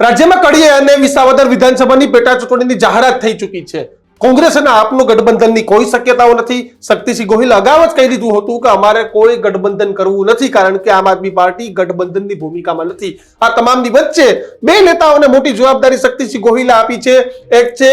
રાજ્યમાં કડીએ અને વિસાવદર વિધાનસભાની પેટા ચૂંટણીની જાહેરાત થઈ ચૂકી છે. કોંગ્રેસ અને આપનું ગઠબંધનની કોઈ શક્યતાઓ નથી. શક્તિસિંહ ગોહિલ અગાઉ જ કહી દીધું હતું કે અમારે કોઈ ગઠબંધન કરવું નથી કારણ કે આમ આદમી પાર્ટી ગઠબંધનની ભૂમિકામાં નથી. આ તમામની વચ્ચે બે નેતાઓને મોટી જવાબદારી શક્તિસિંહ ગોહિલે આપી છે. એક છે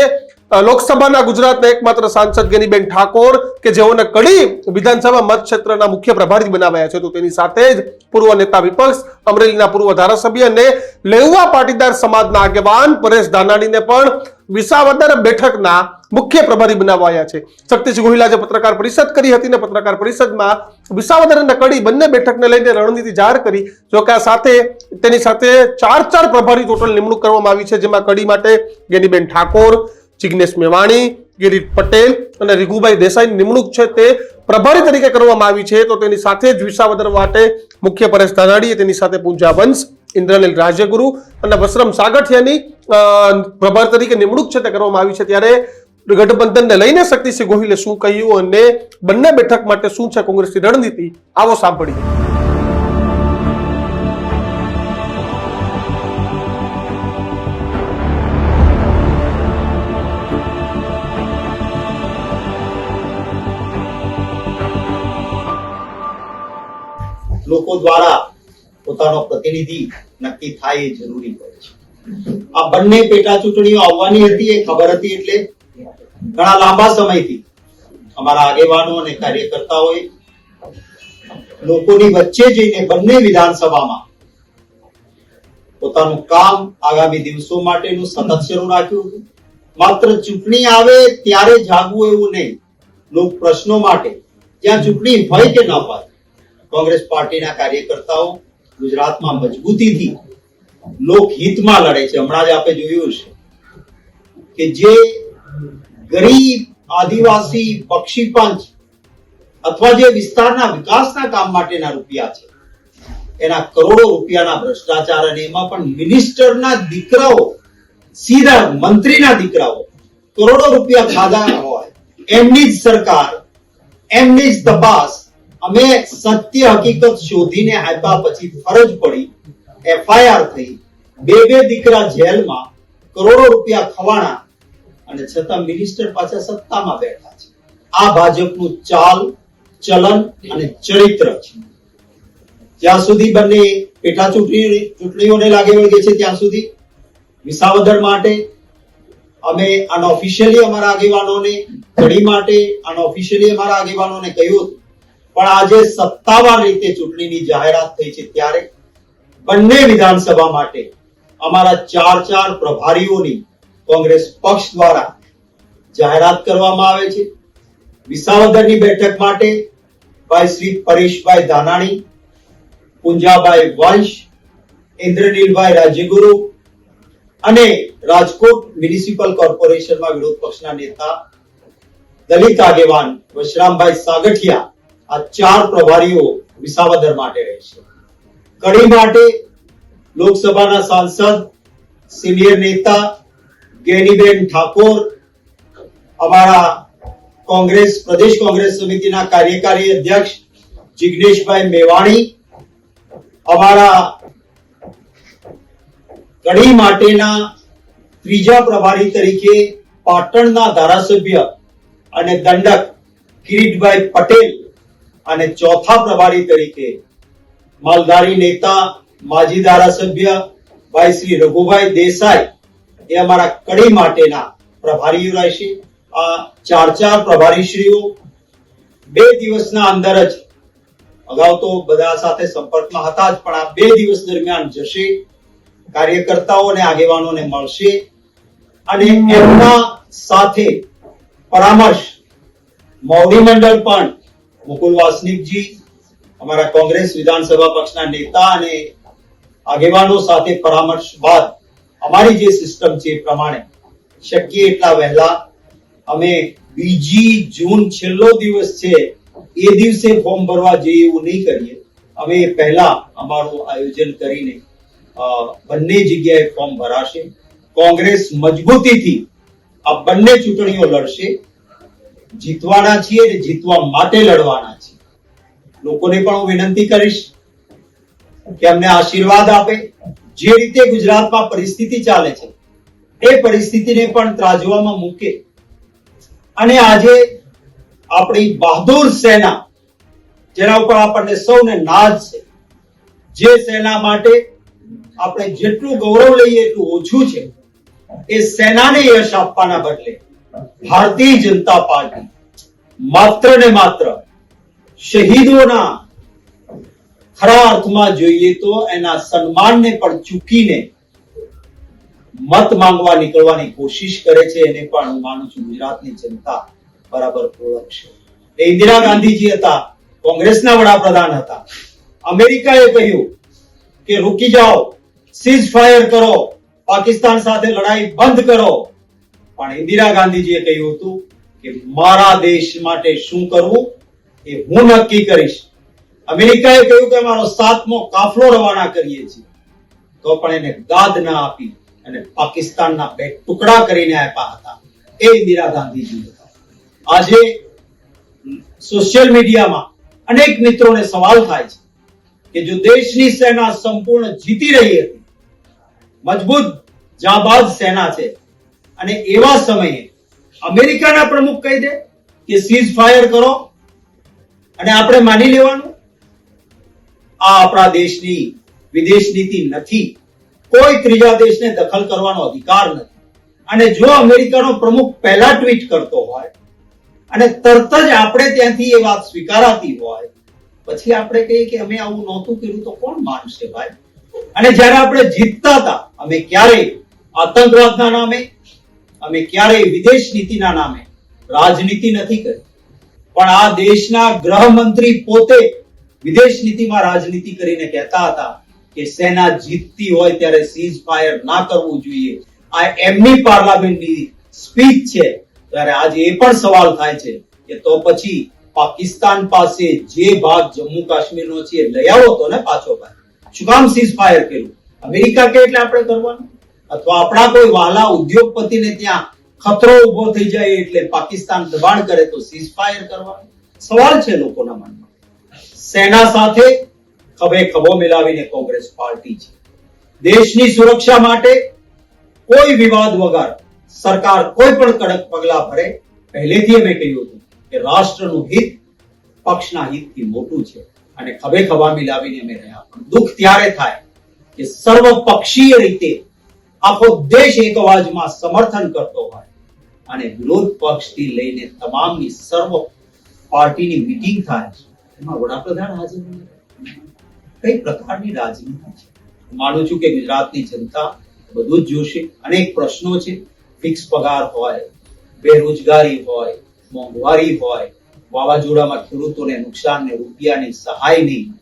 લોકસભાના ગુજરાતના એકમાત્ર સાંસદ ગેનીબેન ઠાકોર કે જેઓને કડી વિધાનસભા મતક્ષેત્રના મુખ્ય પ્રભારી બનાવાયા છે, તો તેની સાથે જ પૂર્વ નેતા વિપક્ષ, અમરેલીના પૂર્વ ધારાસભ્ય અને લેઉવા પાટીદાર સમાજના આગેવાન પરેશ ધાનાણીને પણ વિસાવદર બેઠકના મુખ્ય પ્રભારી બનાવાયા છે. શક્તિસિંહ ગોહિલા જે પત્રકાર પરિષદ કરી હતી ને પત્રકાર પરિષદમાં વિસાવદર કડી બંને બેઠકને લઈને રણનીતિ જાહેર કરી. જો કે સાથે તેની સાથે ચાર ચાર પ્રભારી ટોટલ નિમણૂક કરવામાં આવી છે, જેમાં કડી માટે ગેનીબેન ઠાકોર જિગ્નેશ મેવાણી, ગિરીટ પટેલ અને રીઘુભાઈ દેસાઈની નિમણૂક છે તે પ્રભારી તરીકે કરવામાં આવી છે. તો તેની સાથે જ વિસાવદર માટે મુખ્ય પરેશ ધાનાડીએ તેની સાથે પૂંજા વંશ, ઇન્દ્રનીલ રાજ્યગુરુ અને વસરમ સાગઠિયાની પ્રભારી તરીકે નિમણૂક છે તે કરવામાં આવી છે. ત્યારે ગઠબંધનને લઈને શક્તિસિંહ ગોહિલે શું કહ્યું અને બંને બેઠક માટે શું છે કોંગ્રેસની રણનીતિ? આવો સાંભળીએ. લોકો દ્વારા પોતાનો પ્રતિનિધિ નક્કી થાય એ જરૂરી હોય છે. આ બંને પેટા ચૂંટણીઓ આવવાની હતી, એ ખબર હતી એટલે ઘણા લાંબા સમયથી અમારા આગેવાનો અને કાર્યકર્તાઓએ લોકોની વચ્ચે જઈને બંને વિધાનસભામાં પોતાનું કામ આગામી દિવસો માટેનું સતત શરૂ રાખ્યું હતું. માત્ર ચૂંટણી આવે ત્યારે જાગવું એવું નહીં. લોક પ્રશ્નો માટે, જ્યાં ચૂંટણી હોય કે ન હોય કોંગ્રેસ પાર્ટીના કાર્યકર્તાઓ ગુજરાતમાં મજબૂતીથી લોકહિતમાં લડે છે. હમણાં જ આપણે જોયું છે કે જે ગરીબ આદિવાસી પક્ષી પંચ અથવા જે વિસ્તારના વિકાસના કામ માટેના રૂપિયા છે, એના કરોડો રૂપિયાના ભ્રષ્ટાચાર અને એમાં પણ મિનિસ્ટરના દીકરાઓ, સીધા મંત્રીના દીકરાઓ કરોડો રૂપિયા ખાધા હોય. એમની જ સરકાર, એમની જ તપાસ અમે સત્ય હકીકત શોધીને આપ્યા પછી ફરજ પડી, એફઆઈઆર થઈ, બે બે દીકરા જેલમાં કરોડો રૂપિયા ખવાણા અને છતાં મિનિસ્ટર પાછા સત્તામાં બેઠા છે. આ ભાજપનું ચાલ, ચલન અને ચરિત્ર છે. જ્યાં સુધી બંને પેટા ચૂંટણી ચૂંટણીઓને લાગે વળગે છે, ત્યાં સુધી વિસાવદર માટે, અમે અનઓફિશિયલી અમારા આગેવાનોને કડી માટે અનઓફિશિયલી અમારા આગેવાનોને કહ્યું હતું. પણ આજે સત્તાવાર રીતે ચૂંટણીની જાહેરાત થઈ છે ત્યારે બંને વિધાનસભા માટે અમારા ચાર ચાર પ્રભારીઓની કોંગ્રેસ પક્ષ દ્વારા જાહેરાત કરવામાં આવે છે. વિસાવદરની બેઠક માટે ભાઈ શ્રી પરેશભાઈ ધાનાણી, પુંજાભાઈ વંશ, ઇન્દ્રનીલભાઈ રાજ્યગુરુ અને રાજકોટ મ્યુનિસિપલ કોર્પોરેશનમાં વિરોધ પક્ષના નેતા દલિત આગેવાન વશરામભાઈ સાગઠિયા આ ચાર પ્રભારીઓ વિસાવદર માટે રહેશે કડી માટે લોકસભાના સાંસદ, સિનિયર નેતા, ગેનીબેન ઠાકોર, અમારા કોંગ્રેસ, પ્રદેશ કોંગ્રેસ સમિતિના કાર્યકારી અધ્યક્ષ જિગ્નેશભાઈ મેવાણી, અમારા કડી માટેના ત્રીજા પ્રભારી તરીકે પાટણના ધારાસભ્ય અને દંડક કિરીટભાઈ પટેલ અને ચોથા પ્રભારી તરીકે માલધારી નેતા, માજી ધારાસભ્ય ભાઈ શ્રી રઘુભાઈ દેસાઈ એ અમારા કડી માટેના પ્રભારીઓ રહેશે. આ ચાર ચાર પ્રભારીશ્રીઓ બે દિવસના અંદર જ અગાઉ તો બધા સાથે સંપર્કમાં હતા જ, પણ આ બે દિવસ દરમિયાન જશે, કાર્યકર્તાઓ અને આગેવાનોને મળશે અને એમના સાથે પરામર્શ, મોવડી મંડળ પણ મુકુલ વાસનિકજી, અમારા કોંગ્રેસ વિધાનસભા પક્ષના નેતા અને આગેવાનો સાથે પરામર્શ બાદ અમારી જે સિસ્ટમ છે એ પ્રમાણે શક્ય એટલા વહેલા અમે બીજી જૂન છેલ્લો દિવસ છે એ દિવસે ફોર્મ ભરવા જઈએ એવું નહીં કરીએ. અમે એ પહેલા અમારું આયોજન કરીને બંને જગ્યાએ ફોર્મ ભરાશે. કોંગ્રેસ મજબૂતીથી આ બંને ચૂંટણીઓ લડશે. જીતવાના છીએ ને જીતવા માટે લડવાના છીએ. લોકોને પણ હું વિનંતી કરીશ કે અમને આશીર્વાદ આપે. જે રીતે ગુજરાતમાં પરિસ્થિતિ ચાલે છે, એ પરિસ્થિતિને પણ ત્રાજવામાં મૂકે. અને આજે આપણી બહાદુર સેના, જેના ઉપર આપણને સૌને નાજ છે, જે સેના માટે આપણે જેટલું ગૌરવ લઈએ એટલું ઓછું છે. એ સેનાને યશ આપવાના બદલે ભારતીય જનતા પાર્ટી માત્ર ને માત્ર શહીદોના ખરા અર્થમાં જોઈએ તો એના સન્માનને પણ ચૂકીને મત માંગવા નીકળવાની કોશિશ કરે છે. એને પણ હું માનું છું ગુજરાતની જનતા બરાબર ઓળખશે એ ઇન્દિરા ગાંધીજી હતા, કોંગ્રેસના વડાપ્રધાન હતા. અમેરિકાએ કહ્યું કે, રૂકી જાઓ સીઝ ફાયર કરો, પાકિસ્તાન સાથે લડાઈ બંધ કરો. પણ ઇન્દિરા ગાંધીજીએ કહ્યું હતું કે મારા દેશ માટે શું કરવું એ હું નક્કી કરીશ. અમેરિકાએ કહ્યું કે અમારો સાતમો કાફલો રવાના કરીએ છીએ. તો પણ એને ગાદ ના આપી અને પાકિસ્તાનના બે ટુકડા કરીને આપ્યા હતા. એ ઇન્દિરા ગાંધીજી હતા આજે સોશિયલ મીડિયામાં અનેક મિત્રોને સવાલ થાય છે કે જો દેશની સેના સંપૂર્ણ જીતી રહી હતી, મજબૂત જાબાજ સેના છે અને એવા સમયે અમેરિકાના પ્રમુખ કહી દે કે સીઝ ફાયર કરો. અને આપણે માની લેવાનું, આ આપણા દેશની વિદેશ નીતિ નથી. કોઈ ત્રીજા દેશને દખલ કરવાનો અધિકાર નથી. અને જો અમેરિકાનો પ્રમુખ પહેલા ટ્વીટ કરતો હોય, અને તરત જ આપણે ત્યાંથી એ વાત સ્વીકારાતી હોય, પછી આપણે કહીએ કે અમે આવું નહોતું કર્યું તો કોણ માનશે ભાઈ? અને જ્યારે આપણે જીતતા હતા, અમે ક્યારેય આતંકવાદના નામે અમે ક્યારેય વિદેશ નીતિના નામે રાજનીતિ નથી કરી. પણ આ દેશના ગૃહમંત્રી પોતે વિદેશ નીતિમાં રાજનીતિ કરીને કહેતા હતા કે સેના જીતતી હોય ત્યારે સીઝ ફાયર ના કરવું જોઈએ. આ એમની પાર્લામેન્ટની સ્પીચ છે. ત્યારે આજે એ પણ સવાલ થાય છે કે તો પછી પાકિસ્તાન પાસે જે ભાગ જમ્મુ કાશ્મીરનો છે, લઈ આવો તો ને પાછો ભાઈ શું કામ સીઝ ફાયર કર્યું? અમેરિકા કે એટલે આપણે કરવાનું? અથવા આપણા કોઈ વાલા ઉદ્યોગપતિને ત્યાં ખતરો ઊભો થઈ જાય એટલે પાકિસ્તાન દબાણ કરે તો સીઝ ફાયર કરવાનું સવાલ છે લોકોના મનમાં. સેના સાથે ખભે ખભો મિલાવીને કોંગ્રેસ પાર્ટી છે. દેશની સુરક્ષા માટે કોઈ વિવાદ વગર સરકાર કોઈ પણ કડક પગલા ભરે. પહેલેથી અમે કહ્યું હતું કે રાષ્ટ્રનું હિત પક્ષના હિતથી મોટું છે અને ખભે ખભા મિલાવીને અમે રહ્યા પણ દુઃખ ત્યારે થાય કે સર્વપક્ષીય રીતે આખો દેશ એક અવાજમાં સમર્થન કરતો હોય. અને વિરોધ પક્ષથી લઈને તમામની સર્વ પાર્ટીની મીટિંગ થાય છે. એમાં વડાપ્રધાન હાજર કઈ પ્રકારની રાજનીતિ છે? માનું છું કે ગુજરાતની જનતા બધું જ જોશે. અનેક પ્રશ્નો છે. ફિક્સ પગાર હોય, બેરોજગારી હોય, મોંઘવારી હોય, વાવાઝોડામાં ખેડૂતોને નુકસાન ને રૂપિયાની સહાય નહીં.